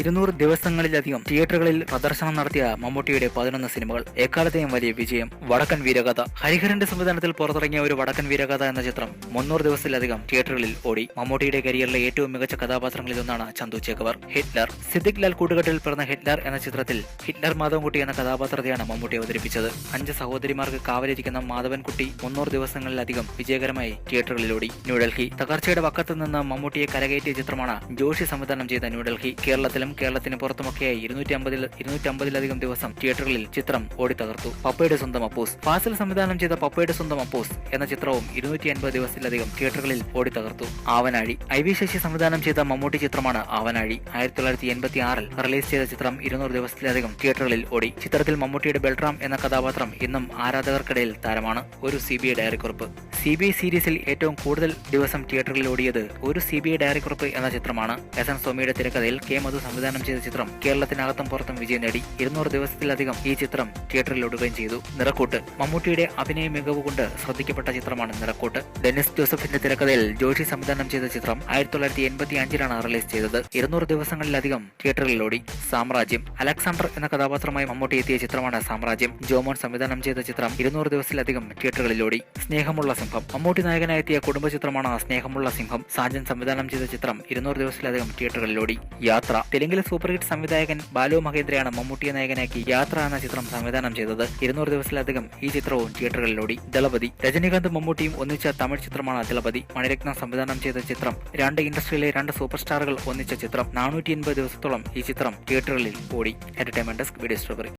ഇരുന്നൂറ് ദിവസങ്ങളിലധികം തിയേറ്ററുകളിൽ പ്രദർശനം നടത്തിയ മമ്മൂട്ടിയുടെ പതിനൊന്ന് സിനിമകൾ. എക്കാലത്തെയും വലിയ വിജയം വടക്കൻ വീരകഥ. ഹരിഹരന്റെ സംവിധാനത്തിൽ പുറത്തിറങ്ങിയ ഒരു വടക്കൻ വീരകഥ എന്ന ചിത്രം മുന്നൂറ് ദിവസത്തിലധികം തിയേറ്ററുകളിൽ ഓടി. മമ്മൂട്ടിയുടെ കരിയറിലെ ഏറ്റവും മികച്ച കഥാപാത്രങ്ങളിലൊന്നാണ് ചന്തു ചേക്കവർ ഹിറ്റ്ലർ. സിദ്ദിഖ് ലാൽ കൂട്ടുകെട്ടിൽ പിറന്ന ഹിറ്റ്ലർ എന്ന ചിത്രത്തിൽ ഹിറ്റ്ലർ മാധവൻകുട്ടി എന്ന കഥാപാത്രത്തെയാണ് മമ്മൂട്ടി അവതരിപ്പിച്ചത്. അഞ്ച് സഹോദരിമാർക്ക് കാവലിരിക്കുന്ന മാധവൻകുട്ടി മുന്നൂറ് ദിവസങ്ങളിലധികം വിജയകരമായി തിയേറ്ററുകളിലോടി ന്യൂഡൽഹി. തകർച്ചയുടെ വക്കത്ത് നിന്ന് മമ്മൂട്ടിയെ കരകയറ്റിയ ചിത്രമാണ് ജോഷി സംവിധാനം ചെയ്ത ന്യൂഡൽഹി. കേരളത്തിലും കേരളത്തിന് പുറത്തുമൊക്കെയായി ഇരുന്നൂറ്റി അമ്പതിൽ ഇരുന്നൂറ്റി അമ്പതിലധികം ദിവസം തിയേറ്ററുകളിൽ ചിത്രം ഓടിത്തകർത്തു. പപ്പയുടെ സ്വന്തം അപ്പൂസ്. ഫാസിൽ സംവിധാനം ചെയ്ത പപ്പയുടെ സ്വന്തം അപ്പൂസ് എന്ന ചിത്രവും ഇരുന്നൂറ്റി അൻപത് ദിവസത്തിലധികം തിയേറ്ററുകളിൽ ഓടിത്തകർത്തു. ആവനാഴി. ഐ വി ശശി സംവിധാനം ചെയ്ത മമ്മൂട്ടി ചിത്രമാണ് ആവനാഴി. ആയിരത്തി തൊള്ളായിരത്തി എൺപത്തി ആറിൽ റിലീസ് ചെയ്ത ചിത്രം ഇരുന്നൂറ് ദിവസത്തിലധികം തിയേറ്ററുകളിൽ ഓടി. ചിത്രത്തിൽ മമ്മൂട്ടിയുടെ ബെൽറാം എന്ന കഥാപാത്രം ഇന്നും ആരാധകർക്കിടയിൽ താരമാണ്. ഒരു സി ബി ഐ ഡയറിക്കുറിപ്പ് സി ബി ഐ സീരീസിൽ ഏറ്റവും കൂടുതൽ ദിവസം തിയേറ്ററുകളിൽ ഓടിയത് ഒരു സി ബി ഐ ഡയറിക്കുറിപ്പ് എന്ന ചിത്രമാണ്. എസ് എൻ സ്വാമിയുടെ തിരക്കഥയിൽ കെ മധു സംവിധാനം ചെയ്ത ചിത്രം കേരളത്തിനകത്തും പുറത്തും വിജയം നേടി. ഇരുന്നൂറ് ദിവസത്തിലധികം ഈ ചിത്രം തിയേറ്ററിൽ ഓടുകയും ചെയ്തു. നിറക്കൂട്ട്. മമ്മൂട്ടിയുടെ അഭിനയ മികവ് കൊണ്ട് ശ്രദ്ധിക്കപ്പെട്ട ചിത്രമാണ് നിറക്കൂട്ട്. ഡെന്നിസ് ജോസഫിന്റെ തിരക്കഥയിൽ ജോഷി സംവിധാനം ചെയ്ത ചിത്രം ആയിരത്തി തൊള്ളായിരത്തി എൺപത്തി അഞ്ചിലാണ് റിലീസ് ചെയ്തത്. ഇരുന്നൂറ് ദിവസങ്ങളിലധികം തിയേറ്ററിൽ ഓടി. സാമ്രാജ്യം. അലക്സാണ്ടർ എന്ന കഥാപാത്രമായി മമ്മൂട്ടി എത്തിയ ചിത്രമാണ് സാമ്രാജ്യം. ജോമോൻ സംവിധാനം ചെയ്ത ചിത്രം ഇരുന്നൂറ് ദിവസത്തിലധികം തിയേറ്ററുകളിൽ ഓടി. സ്നേഹമുള്ള സിംഹം. മമ്മൂട്ടി നായകനായെത്തിയ കുടുംബ ചിത്രമാണ് സ്നേഹമുള്ള സിംഹം. സാജൻ സംവിധാനം ചെയ്ത ചിത്രം ഇരുന്നൂറ് ദിവസത്തിലധികം തിയേറ്ററുകളിൽ ഓടി. യാത്ര. തെലുങ്കിലെ സൂപ്പർ ഹിറ്റ് സംവിധായകൻ ബാലു മഹേന്ദ്രയാണ് മമ്മൂട്ടിയെ നായകനാക്കി യാത്ര എന്ന ചിത്രം സംവിധാനം ചെയ്തത്. ഇരുന്നൂറ് ദിവസത്തിലധികം ഈ ചിത്രവും തിയേറ്ററുകളിൽ ഓടി. ദളപതി. രജനീകാന്ത് മമ്മൂട്ടിയും ഒന്നിച്ച തമിഴ് ചിത്രമാണ് ദളപതി. മണിരത്നം സംവിധാനം ചെയ്ത ചിത്രം. രണ്ട് ഇൻഡസ്ട്രിയിലെ രണ്ട് സൂപ്പർ സ്റ്റാറുകൾ ഒന്നിച്ച ചിത്രം. നാനൂറ്റി ദിവസത്തോളം ഈ ചിത്രം തിയേറ്ററുകളിൽ ഓടി. Entertainment desk video story